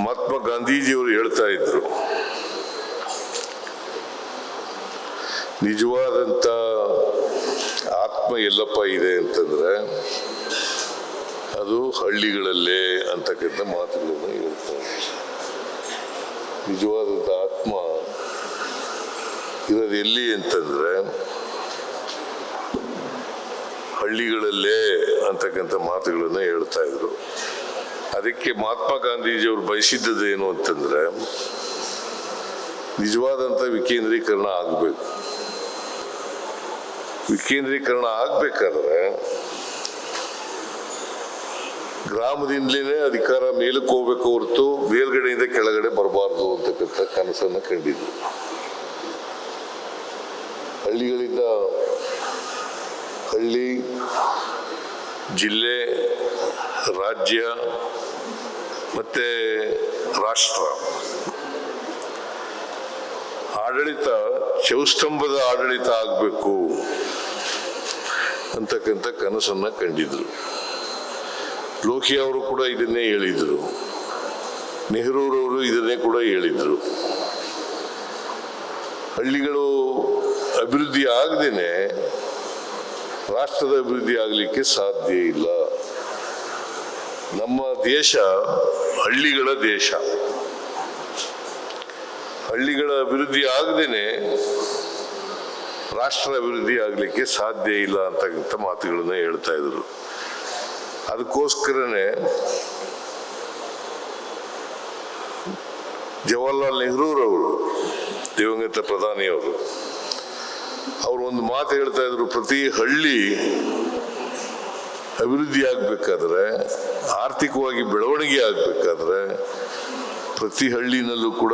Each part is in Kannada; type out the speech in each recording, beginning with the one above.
ಮಹಾತ್ಮ ಗಾಂಧೀಜಿಯವರು ಹೇಳ್ತಾ ಇದ್ರು. ನಿಜವಾದಂತ ಆತ್ಮ ಎಲ್ಲಪ್ಪ ಇದೆ ಅಂತಂದ್ರೆ ಅದು ಹಳ್ಳಿಗಳಲ್ಲೇ ಅಂತಕ್ಕಂಥ ಮಾತುಗಳನ್ನು ಹೇಳ್ತಾರೆ ನಿಜವಾದಂಥ ಆತ್ಮ ಇರೋದು ಎಲ್ಲಿ ಅಂತಂದ್ರೆ ಹಳ್ಳಿಗಳಲ್ಲೇ ಅಂತಕ್ಕಂಥ ಮಾತುಗಳನ್ನು ಹೇಳ್ತಾ ಇದ್ರು. ಅದಕ್ಕೆ ಮಹಾತ್ಮ ಗಾಂಧೀಜಿಯವರು ಏನು ಅಂತಂದ್ರೆ ನಿಜವಾದಂಥ ವಿಕೇಂದ್ರೀಕರಣ ಆಗಬೇಕು. ವಿಕೇಂದ್ರೀಕರಣ ಆಗ್ಬೇಕಾದ್ರೆ ಗ್ರಾಮದಿಂದಲೇ ಅಧಿಕಾರ ಮೇಲಕ್ಕೆ ಹೋಗ್ಬೇಕು ಹೊರತು ಮೇಲ್ಗಡೆಯಿಂದ ಕೆಳಗಡೆ ಬರಬಾರ್ದು ಅಂತಕ್ಕಂಥ ಕನಸನ್ನ ಕಂಡಿದ್ರು ಹಳ್ಳಿಗಳಿಂದ ಹಳ್ಳಿ, ಜಿಲ್ಲೆ, ರಾಜ್ಯ ಮತ್ತೆ ರಾಷ್ಟ್ರ. ಆಡಳಿತ ಚೌಸ್ತಂಭದ ಆಡಳಿತ ಆಗಬೇಕು ಅಂತಕ್ಕಂಥ ಕನಸನ್ನ ಕಂಡಿದ್ರು. ಲೋಕಿ ಅವರು ಕೂಡ ಇದನ್ನೇ ಹೇಳಿದರು. ನೆಹರೂರವರು ಇದನ್ನೇ ಕೂಡ ಹೇಳಿದರು. ಹಳ್ಳಿಗಳು ಅಭಿವೃದ್ಧಿ ಆಗದೇನೆ ರಾಷ್ಟ್ರದ ಅಭಿವೃದ್ಧಿ ಆಗಲಿಕ್ಕೆ ಸಾಧ್ಯ ಇಲ್ಲ. ನಮ್ಮ ದೇಶ ಹಳ್ಳಿಗಳ ದೇಶ. ಹಳ್ಳಿಗಳ ಅಭಿವೃದ್ಧಿ ಆಗದೇನೆ ರಾಷ್ಟ್ರ ಅಭಿವೃದ್ಧಿ ಆಗಲಿಕ್ಕೆ ಸಾಧ್ಯ ಇಲ್ಲ ಅಂತಕ್ಕಂಥ ಮಾತುಗಳನ್ನ ಹೇಳ್ತಾ ಇದ್ರು. ಅದಕ್ಕೋಸ್ಕರನೇ ಜವಾಹರ್ಲಾಲ್ ನೆಹರೂರವರು, ದಿವಂಗತ ಪ್ರಧಾನಿಯವರು ಅವರು ಒಂದು ಮಾತು ಹೇಳ್ತಾ ಇದ್ರು, ಪ್ರತಿ ಹಳ್ಳಿ ಅಭಿವೃದ್ಧಿ ಆಗ್ಬೇಕಾದ್ರೆ ಆರ್ಥಿಕವಾಗಿ ಬೆಳವಣಿಗೆ ಆಗ್ಬೇಕಾದ್ರೆ ಪ್ರತಿ ಹಳ್ಳಿನಲ್ಲೂ ಕೂಡ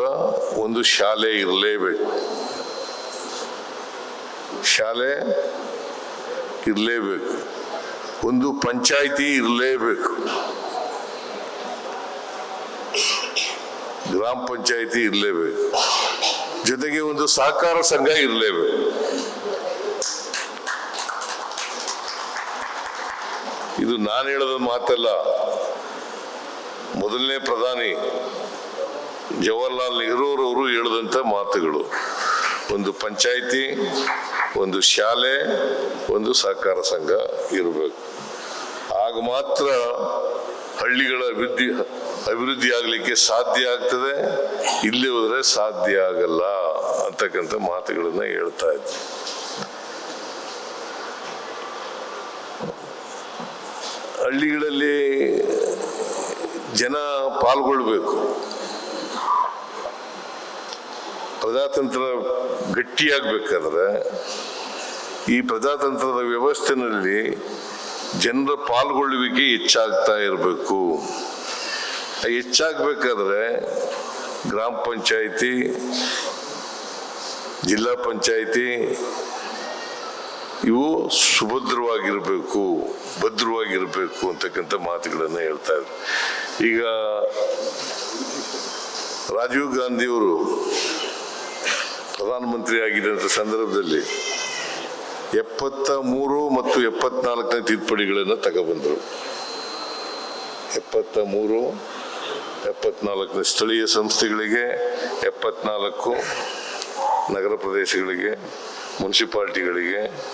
ಒಂದು ಶಾಲೆ ಇರಲೇಬೇಕು. ಶಾಲೆ ಇರಲೇಬೇಕು. ಒಂದು ಪಂಚಾಯಿತಿ ಇರಲೇಬೇಕು. ಗ್ರಾಮ ಪಂಚಾಯಿತಿ ಇರಲೇಬೇಕು. ಜೊತೆಗೆ ಒಂದು ಸಹಕಾರ ಸಂಘ ಇರಲೇಬೇಕು. ಇದು ನಾನು ಹೇಳೋದ ಮಾತಲ್ಲ. ಮೊದಲನೇ ಪ್ರಧಾನಿ ಜವಾಹರ್ಲಾಲ್ ಅವರು ಹೇಳಿದಂಥ ಮಾತುಗಳು. ಒಂದು ಪಂಚಾಯಿತಿ, ಒಂದು ಶಾಲೆ, ಒಂದು ಸಹಕಾರ ಸಂಘ ಇರಬೇಕು. ಆಗ ಮಾತ್ರ ಹಳ್ಳಿಗಳ ಅಭಿವೃದ್ಧಿ ಅಭಿವೃದ್ಧಿ ಆಗಲಿಕ್ಕೆ ಸಾಧ್ಯ ಆಗ್ತದೆ, ಇಲ್ಲಿ ಹೋದ್ರೆ ಸಾಧ್ಯ ಆಗಲ್ಲ ಅಂತಕ್ಕಂಥ ಮಾತುಗಳನ್ನು ಹೇಳ್ತಾ ಇದ್ದೆ ಹಳ್ಳಿಗಳಲ್ಲಿ ಜನ ಪಾಲ್ಗೊಳ್ಬೇಕು. ಪ್ರಜಾತಂತ್ರ ಗಟ್ಟಿಯಾಗಬೇಕಾದ್ರೆ ಈ ಪ್ರಜಾತಂತ್ರದ ವ್ಯವಸ್ಥೆನಲ್ಲಿ ಜನರ ಪಾಲ್ಗೊಳ್ಳುವಿಕೆ ಹೆಚ್ಚಾಗ್ತಾ ಇರಬೇಕು. ಹೆಚ್ಚಾಗಬೇಕಾದ್ರೆ ಗ್ರಾಮ ಪಂಚಾಯಿತಿ, ಜಿಲ್ಲಾ ಪಂಚಾಯಿತಿ ಇವು ಸುಭದ್ರವಾಗಿರಬೇಕು, ಭದ್ರವಾಗಿರಬೇಕು ಅಂತಕ್ಕಂಥ ಮಾತುಗಳನ್ನು ಹೇಳ್ತಾ ಇದ್ರು. ಈಗ ರಾಜೀವ್ ಗಾಂಧಿಯವರು ಪ್ರಧಾನಮಂತ್ರಿ ಆಗಿದ್ದಂಥ ಸಂದರ್ಭದಲ್ಲಿ ಎಪ್ಪತ್ತ ಮೂರು ಮತ್ತು ಎಪ್ಪತ್ನಾಲ್ಕನೇ ತಿದ್ದುಪಡಿಗಳನ್ನು ತಗೊಬಂದರು. ಎಪ್ಪತ್ತ ಮೂರು, ಎಪ್ಪತ್ನಾಲ್ಕನೇ ಸ್ಥಳೀಯ ಸಂಸ್ಥೆಗಳಿಗೆ, ಎಪ್ಪತ್ನಾಲ್ಕು ನಗರ ಪ್ರದೇಶಗಳಿಗೆ, ಮುನ್ಸಿಪಾಲ್ಟಿಗಳಿಗೆ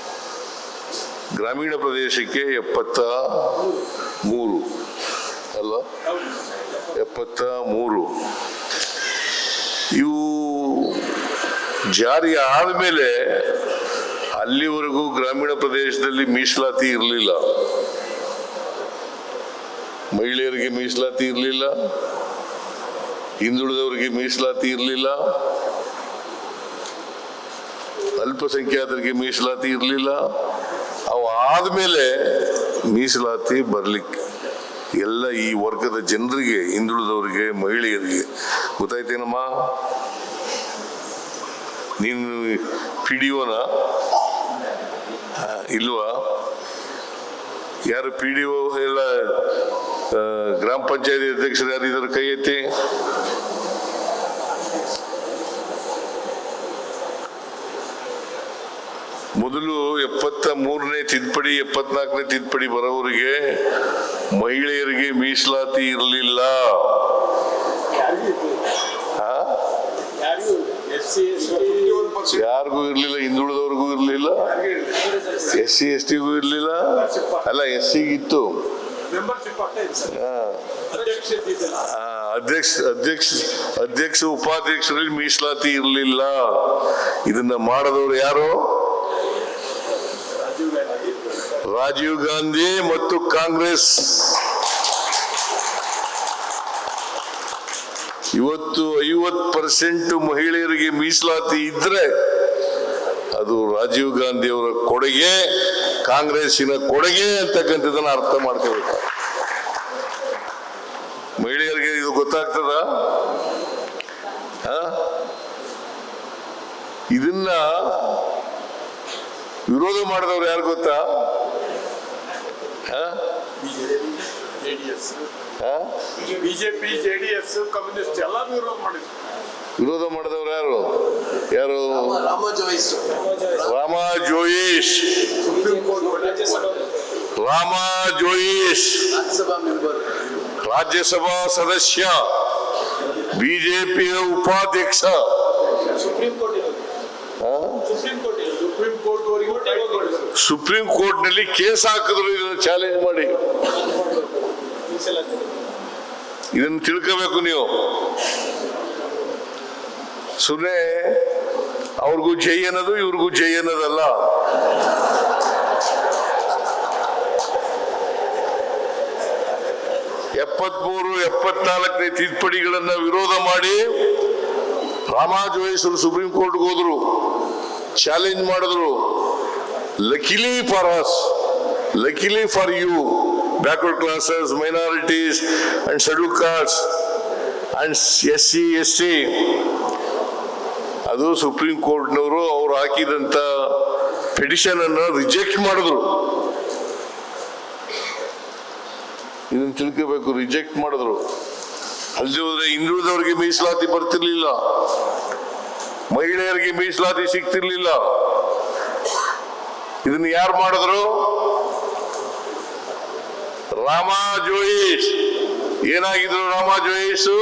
ಗ್ರಾಮೀಣ ಪ್ರದೇಶಕ್ಕೆ ಎಪ್ಪತ್ತ ಮೂರು. ಅಲ್ಲ? ಎಪ್ಪತ್ತ ಮೂರು. ಇವು ಜಾರಿ ಆದಮೇಲೆ ಅಲ್ಲಿವರೆಗೂ ಗ್ರಾಮೀಣ ಪ್ರದೇಶದಲ್ಲಿ ಮೀಸಲಾತಿ ಇರಲಿಲ್ಲ. ಮಹಿಳೆಯರಿಗೆ ಮೀಸಲಾತಿ ಇರಲಿಲ್ಲ. ಹಿಂದುಳಿದವರಿಗೆ ಮೀಸಲಾತಿ ಇರಲಿಲ್ಲ. ಅಲ್ಪಸಂಖ್ಯಾತರಿಗೆ ಮೀಸಲಾತಿ ಇರಲಿಲ್ಲ. ಅವು ಆದಮೇಲೆ ಮೀಸಲಾತಿ ಬರ್ಲಿಕ್ಕೆ ಎಲ್ಲ ಈ ವರ್ಗದ ಜನರಿಗೆ, ಹಿಂದುಳಿದವರಿಗೆ, ಮಹಿಳೆಯರಿಗೆ ಗೊತ್ತಾಯ್ತೇನಮ್ಮ? ನೀನು ಪಿ ಇಲ್ವಾ? ಯಾರು ಪಿ ಡಿ ಎಲ್ಲ ಗ್ರಾಮ ಪಂಚಾಯತಿ ಅಧ್ಯಕ್ಷರು ಯಾರಿದ್ದಾರೆ ಕೈ ಎತ್ತಿ ಮೊದಲು ಎಪ್ಪತ್ತ ಮೂರನೇ ತಿದ್ದುಪಡಿ, ಎಪ್ಪತ್ನಾಲ್ಕನೇ ತಿದ್ದುಪಡಿ ಬರೋವರಿಗೆ ಮಹಿಳೆಯರಿಗೆ ಮೀಸಲಾತಿ ಇರಲಿಲ್ಲ. ಯಾರಿಗೂ ಇರಲಿಲ್ಲ, ಹಿಂದುಳಿದವ್ರಿಗೂ ಇರಲಿಲ್ಲ. ಎಸ್ ಸಿ, ಎಸ್ ಟಿಗೂ ಇರಲಿಲ್ಲ. ಅಲ್ಲ, ಎಸ್ ಸಿಗಿತ್ತು ಅಧ್ಯಕ್ಷ ಅಧ್ಯಕ್ಷ ಅಧ್ಯಕ್ಷ, ಉಪಾಧ್ಯಕ್ಷರಲ್ಲಿ ಮೀಸಲಾತಿ ಇರಲಿಲ್ಲ. ಇದನ್ನ ಮಾಡಿದವರು ಯಾರು? ರಾಜೀವ್ ಗಾಂಧಿ ಮತ್ತು ಕಾಂಗ್ರೆಸ್. ಇವತ್ತು ಐವತ್ತು ಪರ್ಸೆಂಟ್ ಮಹಿಳೆಯರಿಗೆ ಮೀಸಲಾತಿ ಇದ್ರೆ ಅದು ರಾಜೀವ್ ಗಾಂಧಿ ಅವರ ಕೊಡುಗೆ, ಕಾಂಗ್ರೆಸ್ಸಿನ ಕೊಡುಗೆ ಅಂತಕ್ಕಂಥದ್ದನ್ನ ಅರ್ಥ ಮಾಡ್ಕೋಬೇಕು. ಮಹಿಳೆಯರಿಗೆ ಇದು ಗೊತ್ತಾಗ್ತದ? ಇದನ್ನ ವಿರೋಧ ಮಾಡಿದವ್ರು ಯಾರು ಗೊತ್ತಾ? ಬಿಜೆಪಿ ಜೆಡಿಎಸ್ ಕಮ್ಯುನಿಸ್ಟ್ ಎಲ್ಲ ವಿರೋಧ ಮಾಡಿದ್ರು ವಿರೋಧ ಮಾಡಿದವ್ರು ಯಾರು? ಯಾರು? ರಾಮ ಜೋಯಿಸ್ ರಾಮ ಕೋರ್ಟ್ ರಾಜ್ಯಸಭಾ ಸದಸ್ಯ, ಬಿಜೆಪಿಯ ಉಪಾಧ್ಯಕ್ಷ. Supreme court? Supreme court supreme ಕೋರ್ಟ್ನಲ್ಲಿ ಕೇಸ್ ಹಾಕಿದ್ರು ಇದನ್ನು ಚಾಲೆಂಜ್ ಮಾಡಿ. ಇದನ್ನು ತಿಳ್ಕೋಬೇಕು ನೀವು. ಸುಮ್ಮನೆ ಅವ್ರಿಗೂ ಜೈ ಅನ್ನೋದು ಇವ್ರಿಗೂ ಜೈ ಅನ್ನೋದಲ್ಲ. ಎಪ್ಪತ್ಮೂರು, ಎಪ್ಪತ್ನಾಲ್ಕನೇ ತಿದ್ದುಪಡಿಗಳನ್ನ ವಿರೋಧ ಮಾಡಿ ರಾಮಾಜೋಯಿಸರು ಸುಪ್ರೀಂ ಕೋರ್ಟ್ಗೆ ಹೋದ್ರು. ಚಾಲೆಂಜ್ ಮಾಡಿದ್ರು. Luckily for us luckily for you backward classes minorities and schedule caste and S C S C ಅದು ಸುಪ್ರೀಂ ಕೋರ್ಟ್ನವರು ಅವ್ರು ಹಾಕಿದಂತ ಪೆಟಿಷನ್ ಅನ್ನು ರಿಜೆಕ್ಟ್ ಮಾಡಿದ್ರು. ಇದನ್ನ ತಿಳ್ಕೋಬೇಕು ರಿಜೆಕ್ಟ್ ಮಾಡಿದ್ರು. ಅಲ್ಲಿ ಹೋದ್ರೆ ಹಿಂದುಳಿದವರಿಗೆ ಮೀಸಲಾತಿ ಬರ್ತಿರ್ಲಿಲ್ಲ. ಮಹಿಳೆಯರಿಗೆ ಮೀಸಲಾತಿ ಸಿಗ್ತಿರ್ಲಿಲ್ಲ. ಇದನ್ನ ಯಾರು ಮಾಡಿದ್ರು? ರಾಮ ಜೋಯಿಸ್ ಏನಾಗಿದ್ರು ರಾಮ ಜೋಯಿಸು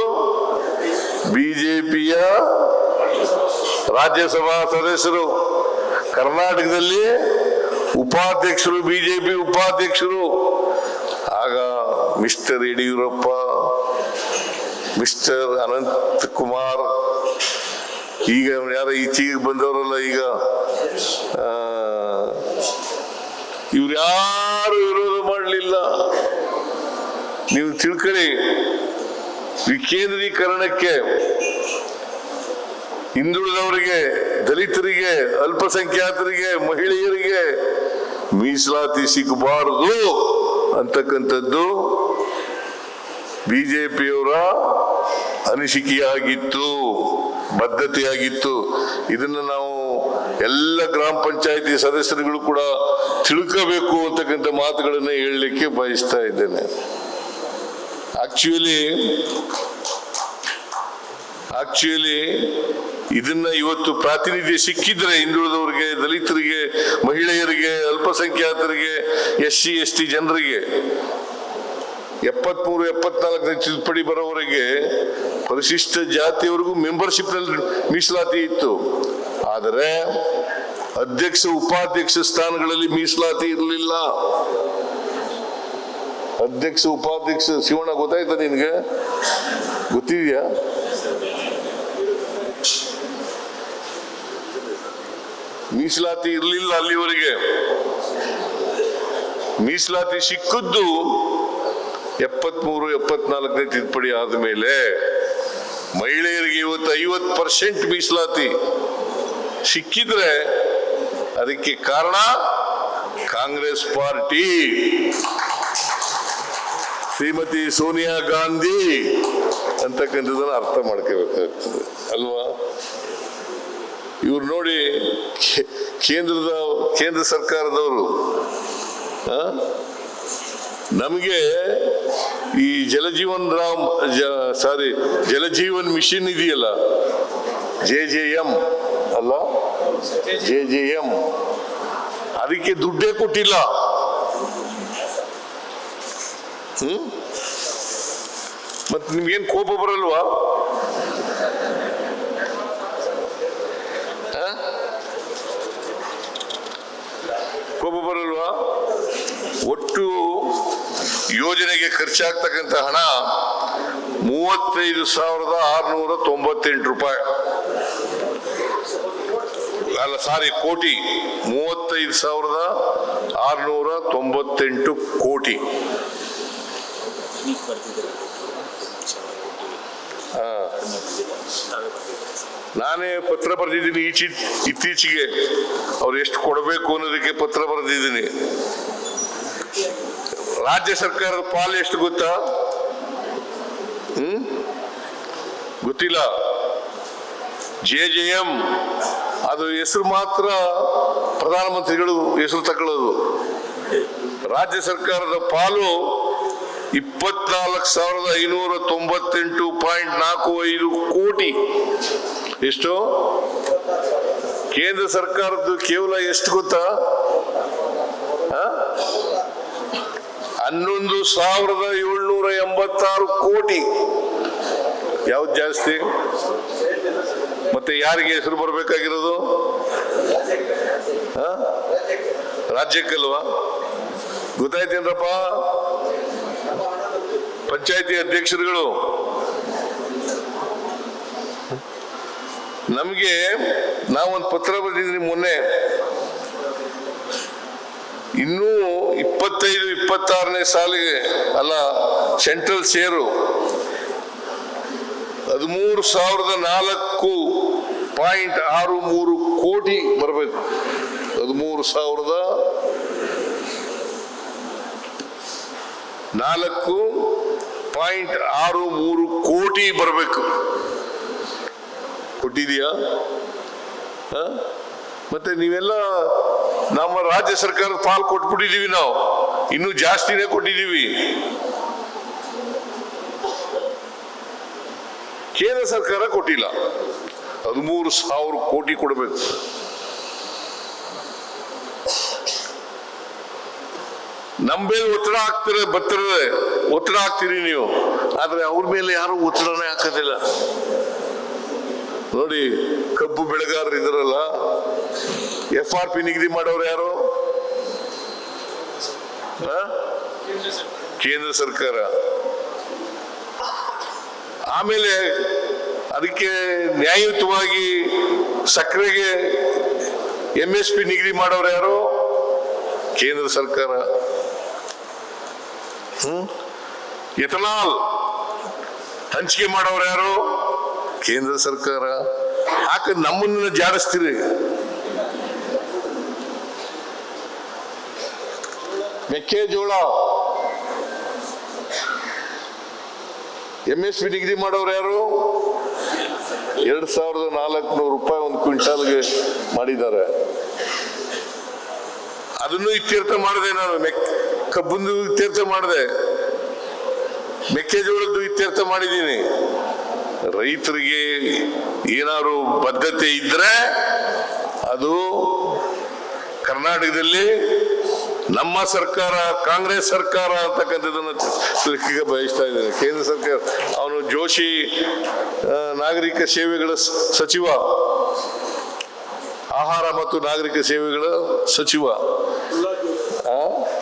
ಬಿಜೆಪಿಯ ರಾಜ್ಯಸಭಾ ಸದಸ್ಯರು. ಕರ್ನಾಟಕದಲ್ಲಿ ಉಪಾಧ್ಯಕ್ಷರು, ಬಿಜೆಪಿ ಉಪಾಧ್ಯಕ್ಷರು. ಆಗ ಮಿಸ್ಟರ್ ಯಡಿಯೂರಪ್ಪ, ಮಿಸ್ಟರ್ ಅನಂತ್ ಕುಮಾರ್, ಈಗ ಯಾರ ಈಚೆಗೆ ಬಂದವರಲ್ಲ ಈಗ? ಇವ್ರು ಯಾರು ವಿರೋಧ ಮಾಡಲಿಲ್ಲ. ನೀವು ತಿಳ್ಕೊಳ್ಳಿ, ವಿಕೇಂದ್ರೀಕರಣಕ್ಕೆ ಹಿಂದುಳಿದವರಿಗೆ, ದಲಿತರಿಗೆ, ಅಲ್ಪಸಂಖ್ಯಾತರಿಗೆ, ಮಹಿಳೆಯರಿಗೆ ಮೀಸಲಾತಿ ಸಿಗಬಾರದು ಅಂತಕ್ಕಂಥದ್ದು ಬಿಜೆಪಿಯವರ ಅನಿಸಿಕೆಯಾಗಿತ್ತು, ಬದ್ಧತೆಯಾಗಿತ್ತು. ಇದನ್ನು ನಾವು ಎಲ್ಲ ಗ್ರಾಮ ಪಂಚಾಯಿತಿ ಸದಸ್ಯರುಗಳು ಕೂಡ ತಿಳ್ಕೋಬೇಕು ಅಂತಕ್ಕಂಥ ಮಾತುಗಳನ್ನ ಹೇಳಲಿಕ್ಕೆ ಬಯಸ್ತಾ ಇದ್ದೇನೆ. ಆಕ್ಚುಲಿ ಆಕ್ಚುಲಿ ಇದನ್ನ ಇವತ್ತು ಪ್ರಾತಿನಿಧ್ಯ ಸಿಕ್ಕಿದ್ರೆ ಹಿಂದುಳಿದವರಿಗೆ, ದಲಿತರಿಗೆ, ಮಹಿಳೆಯರಿಗೆ, ಅಲ್ಪಸಂಖ್ಯಾತರಿಗೆ ಎಸ್ ಸಿ ಎಸ್ ಟಿ ಜನರಿಗೆ, ಎಪ್ಪತ್ಮೂರು, ಎಪ್ಪತ್ನಾಲ್ಕನೇ ತಿದ್ದುಪಡಿ ಬರೋವರೆಗೆ ಪರಿಶಿಷ್ಟ ಜಾತಿಯವರೆಗೂ ಮೆಂಬರ್ಶಿಪ್ನಲ್ಲಿ ಮೀಸಲಾತಿ ಇತ್ತು. ಆದರೆ ಅಧ್ಯಕ್ಷ ಉಪಾಧ್ಯಕ್ಷ ಸ್ಥಾನಗಳಲ್ಲಿ ಮೀಸಲಾತಿ ಇರಲಿಲ್ಲ. ಅಧ್ಯಕ್ಷ ಉಪಾಧ್ಯಕ್ಷ ಶಿವಣ್ಣ ಗೊತ್ತಾಯ್ತಾ ನಿನ್ಗೆ? ಗೊತ್ತಿದ್ಯಾ? ಮೀಸಲಾತಿ ಇರಲಿಲ್ಲ ಅಲ್ಲಿವರೆಗೆ. ಮೀಸಲಾತಿ ಸಿಕ್ಕದ್ದು ಎಪ್ಪತ್ಮೂರು, ಎಪ್ಪತ್ನಾಲ್ಕನೇ ತಿದ್ದುಪಡಿ ಆದ ಮೇಲೆ ಮಹಿಳೆಯರಿಗೆ ಇವತ್ತು ಐವತ್ತು ಪರ್ಸೆಂಟ್ ಮೀಸಲಾತಿ. ಸಿಕ್ಕಿದ್ರೆ ಅದಕ್ಕೆ ಕಾರಣ ಕಾಂಗ್ರೆಸ್ ಪಾರ್ಟಿ. ಶ್ರೀಮತಿ ಸೋನಿಯಾ ಗಾಂಧಿ ಅಂತಕ್ಕಂಥದ್ದನ್ನ ಅರ್ಥ ಮಾಡ್ಕೋಬೇಕಾಗ್ತದೆ, ಅಲ್ವಾ? ಇವ್ರು ನೋಡಿ ಕೇಂದ್ರದ, ಕೇಂದ್ರ ಸರ್ಕಾರದವರು? ನಮಗೆ ಈ ಜಲಜೀವನ್ ರಾಮ್ ಸಾರಿ, ಜಲಜೀವನ್ ಮಿಷನ್ ಇದೆಯಲ್ಲ, J J M. J J M. ಅದಕ್ಕೆ ದುಡ್ಡೇ ಕೊಟ್ಟಿಲ್ಲ. ಹ್ಮ್? ಮತ್ತೆ ನಿಮ್ಗೇನ್ ಕೋಪ ಬರಲ್ವಾ? ಕೋಪ ಬರಲ್ವಾ? ಒಟ್ಟು ಯೋಜನೆಗೆ ಖರ್ಚಾಗ್ತಕ್ಕಂಥ ಹಣ ಮೂವತ್ತೈದು ಸಾವಿರದ ಆರುನೂರ ತೊಂಬತ್ತೆಂಟು ರೂಪಾಯಿ. ಅಲ್ಲ ಸಾರಿ ಕೋಟಿ. ಮೂವತ್ತೈದು ಸಾವಿರದ ಆರುನೂರ ತೊಂಬತ್ತೆಂಟು ಕೋಟಿ. ನಾನೇ ಪತ್ರ ಬರೆದಿದ್ದೀನಿ ಈಚಿ ಇತ್ತೀಚೆಗೆ. ಅವ್ರು ಎಷ್ಟು ಕೊಡಬೇಕು ಅನ್ನೋದಕ್ಕೆ ಪತ್ರ ಬರೆದಿದ್ದೀನಿ. ರಾಜ್ಯ ಸರ್ಕಾರದ ಪಾಲು ಎಷ್ಟು ಗೊತ್ತಾ? ಹ್ಮ್? ಗೊತ್ತಿಲ್ಲ. J J M. ಅದು ಹೆಸರು ಮಾತ್ರ ಪ್ರಧಾನಮಂತ್ರಿಗಳು ಹೆಸರು ತಗೊಳ್ಳೋದು ರಾಜ್ಯ ಸರ್ಕಾರದ ಪಾಲು ಇಪ್ಪತ್ನಾಲ್ಕು ಸಾವಿರದ ಐನೂರ ತೊಂಬತ್ತೆಂಟು ಪಾಯಿಂಟ್ ನಾಲ್ಕು ಐದು ಕೋಟಿ. ಎಷ್ಟು? ಕೇಂದ್ರ ಸರ್ಕಾರದ್ದು ಕೇವಲ ಎಷ್ಟು ಗೊತ್ತಾ? ಹನ್ನೊಂದು ಸಾವಿರದ ಏಳ್ನೂರ ಎಂಬತ್ತಾರು ಕೋಟಿ. ಯಾವ್ದು ಜಾಸ್ತಿ? ಮತ್ತೆ ಯಾರಿಗೆ ಹೆಸರು ಬರಬೇಕಾಗಿರೋದು? ರಾಜ್ಯಕ್ಕಲ್ವಾ ಗೊತ್ತಾಯ್ತೇನ್ರಪ್ಪ ಪಂಚಾಯತಿ ಅಧ್ಯಕ್ಷರುಗಳು. ನಮಗೆ ನಾವೊಂದು ಪತ್ರ ಬರೆದಿದ್ರಿ ಮೊನ್ನೆ. ಇನ್ನೂ ಇಪ್ಪತ್ತೈದು, ಇಪ್ಪತ್ತಾರನೇ ಸಾಲಿಗೆ, ಅಲ್ಲ, ಸೆಂಟ್ರಲ್ ಸೇರು. ಹದಿಮೂರು ಸಾವಿರದ ನಾಲ್ಕು ಪಾಯಿಂಟ್ ಆರು ಮೂರು ಕೋಟಿ ಬರಬೇಕು. ಹದಿಮೂರು ಸಾವಿರದ ನಾಲ್ಕು ಪಾಯಿಂಟ್ ಆರು ಮೂರು ಕೋಟಿ ಬರಬೇಕು. ಕೊಟ್ಟಿದೆಯಾ? ಮತ್ತೆ ನೀವೆಲ್ಲ ನಮ್ಮ ರಾಜ್ಯ ಸರ್ಕಾರದ ಪಾಲ್ ಕೊಟ್ಬಿಟ್ಟಿದೀವಿ ನಾವು. ಇನ್ನೂ ಜಾಸ್ತಿನೇ ಕೊಟ್ಟಿದ್ದೀವಿ. ಕೇಂದ್ರ ಸರ್ಕಾರ ಕೊಟ್ಟಿಲ್ಲ. ಹದಿಮೂರು ಸಾವಿರ ಕೋಟಿ ಕೊಡಬೇಕು. ನಮ್ಮ ಮೇಲೆ ಒತ್ತಡ ಹಾಕ್ತಿರ, ಬರ್ತಿರದೆ. ಒತ್ತಡ ಹಾಕ್ತೀರಿ ನೀವು. ಆದ್ರೆ ಅವ್ರ ಮೇಲೆ ಯಾರು ಒತ್ತಡನೇ ಹಾಕೋದಿಲ್ಲ. ನೋಡಿ, ಕಬ್ಬು ಬೆಳೆಗಾರರು ಇದ್ರಲ್ಲ ಎಫ್ ಆರ್ ಪಿ ನಿಗದಿ ಮಾಡೋರು ಯಾರು? ಕೇಂದ್ರ ಸರ್ಕಾರ. ಆಮೇಲೆ ಅದಕ್ಕೆ ನ್ಯಾಯಯುತವಾಗಿ ಸಕ್ಕರೆಗೆ ಎಂ ಎಸ್ ಪಿ ನಿಗದಿ ಮಾಡೋರು ಯಾರು? ಕೇಂದ್ರ ಸರ್ಕಾರ. ಹ್ಮ್? ಎಥನಾಲ್ ಹಂಚಿಕೆ ಮಾಡೋರು ಯಾರು? ಕೇಂದ್ರ ಸರ್ಕಾರ. ಯಾಕೆ ನಮ್ಮನ್ನ ಜಾಡಿಸ್ತೀರಿ? ಮೆಕ್ಕೆಜೋಳ. ಎಂ ಎಸ್ ಪಿ ಡಿಗ್ರಿ ಮಾಡೋರು ಯಾರು? ಎರಡ್ ಸಾವಿರದ ನಾಲ್ಕುನೂರು ರೂಪಾಯಿ ಒಂದು ಕ್ವಿಂಟಾಲ್ಗೆ ಮಾಡಿದ್ದಾರೆ. ಅದನ್ನು ಇತ್ಯರ್ಥ ಮಾಡಿದೆ ನಾನು. ಮೆಕ್ ಕಬ್ಬಂದು ಇತ್ಯರ್ಥ ಮಾಡಿದೆ. ಮೆಕ್ಕೆಜೋಳದ್ದು ಇತ್ಯರ್ಥ ಮಾಡಿದ್ದೀನಿ. ರೈತರಿಗೆ ಏನಾದ್ರು ಬದ್ಧತೆ ಇದ್ರೆ ಅದು ಕರ್ನಾಟಕದಲ್ಲಿ ನಮ್ಮ ಸರ್ಕಾರ, ಕಾಂಗ್ರೆಸ್ ಸರ್ಕಾರ ಅಂತಕ್ಕಂಥದ್ದನ್ನು ಬಯಸ್ತಾ ಇದ್ದೇನೆ. ಕೇಂದ್ರ ಸರ್ಕಾರ, ಅವನು ಜೋಶಿ ನಾಗರಿಕ ಸೇವೆಗಳ ಸಚಿವ. ಆಹಾರ ಮತ್ತು ನಾಗರಿಕ ಸೇವೆಗಳ ಸಚಿವ?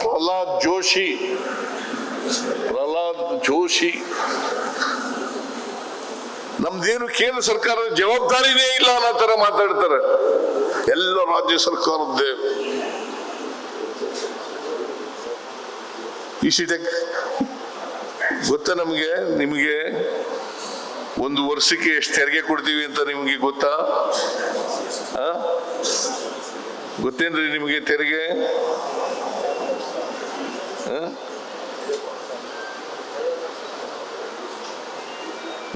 ಪ್ರಹ್ಲಾದ್ ಜೋಶಿ. ಪ್ರಹ್ಲಾದ್ ಜೋಶಿ. ನಮ್ದೇನು ಕೇಂದ್ರ ಸರ್ಕಾರದ ಜವಾಬ್ದಾರಿನೇ ಇಲ್ಲ ಅನ್ನೋ ತರ ಮಾತಾಡ್ತಾರೆ. ಎಲ್ಲ ರಾಜ್ಯ ಸರ್ಕಾರದ್ದೇ. ಇಸಿಟೆಕ್ ಗೊತ್ತಾ ನಮಗೆ ನಿಮಗೆ ಒಂದು ವರ್ಷಕ್ಕೆ ಎಷ್ಟು ತೆರಿಗೆ ಕೊಡ್ತೀವಿ ಅಂತ ನಿಮಗೆ ಗೊತ್ತಾ? ಗೊತ್ತೇನ್ರಿ ನಿಮಗೆ ತೆರಿಗೆ?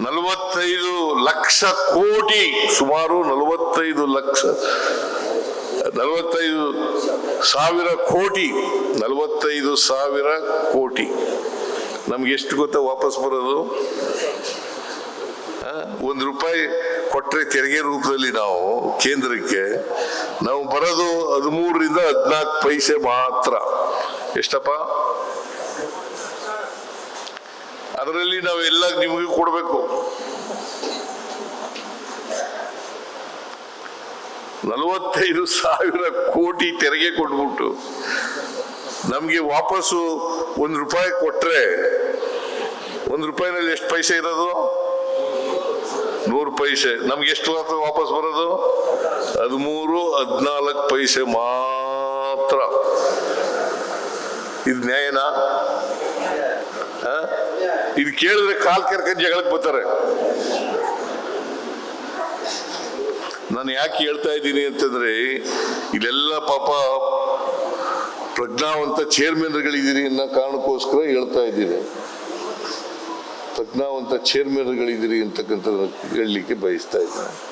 ನಲವತ್ತೈದು ಲಕ್ಷ ಕೋಟಿ, ಸುಮಾರು ನಲವತ್ತೈದು ಲಕ್ಷ ನಲವತ್ತೈದು ಸಾವಿರ ಕೋಟಿ, ನಲವತ್ತೈದು ಸಾವಿರ ಕೋಟಿ. ನಮ್ಗೆ ಎಷ್ಟು ಗೊತ್ತಾ ವಾಪಸ್ ಬರೋದು? ಒಂದು ರೂಪಾಯಿ ಕೊಟ್ಟರೆ ತೆರಿಗೆ ರೂಪದಲ್ಲಿ ನಾವು ಕೇಂದ್ರಕ್ಕೆ, ನಾವು ಬರೋದು ಹದಿಮೂರರಿಂದ ಹದಿನಾಲ್ಕು ಪೈಸೆ ಮಾತ್ರ. ಎಷ್ಟಪ್ಪ? ಅದರಲ್ಲಿ ನಾವೆಲ್ಲ ನಿಮಗೆ ಕೊಡಬೇಕು. ನಲವತ್ತೈದು ಸಾವಿರ ಕೋಟಿ ತೆರಿಗೆ ಕೊಟ್ಬಿಟ್ಟು ನಮಗೆ ವಾಪಸ್ಸು ಒಂದು ರೂಪಾಯಿ ಕೊಟ್ರೆ ಒಂದು ರೂಪಾಯಿನಲ್ಲಿ ಎಷ್ಟು ಪೈಸೆ ಇರೋದು? ನೂರು ಪೈಸೆ. ನಮ್ಗೆ ಎಷ್ಟು ವಾಪಸ್ ಬರೋದು? ಹದಿಮೂರು, ಹದಿನಾಲ್ಕು ಪೈಸೆ ಮಾತ್ರ. ಇದು ನ್ಯಾಯನಾ? ಇದು ಕೇಳಿದ್ರೆ ಕಾಲ್ ಕೆರ್ಕೊಂಡು ಜಗಳಕ್ಕೆ ಬರ್ತಾರೆ. ನಾನು ಯಾಕೆ ಹೇಳ್ತಾ ಇದ್ದೀನಿ ಅಂತಂದ್ರೆ, ಇಲ್ಲೆಲ್ಲ ಪಾಪ ಪ್ರಜ್ಞಾವಂತ ಚೇರ್ಮನ್ಗಳಿದ್ದೀರಿ ಅನ್ನೋ ಕಾರಣಕ್ಕೋಸ್ಕರ ಹೇಳ್ತಾ ಇದ್ದೀನಿ. ಪ್ರಜ್ಞಾವಂತ ಚೇರ್ಮನ್ಗಳಿದ್ದೀರಿ ಅಂತಕ್ಕಂಥ ಹೇಳಲಿಕ್ಕೆ ಬಯಸ್ತಾ ಇದ್ದೀನಿ.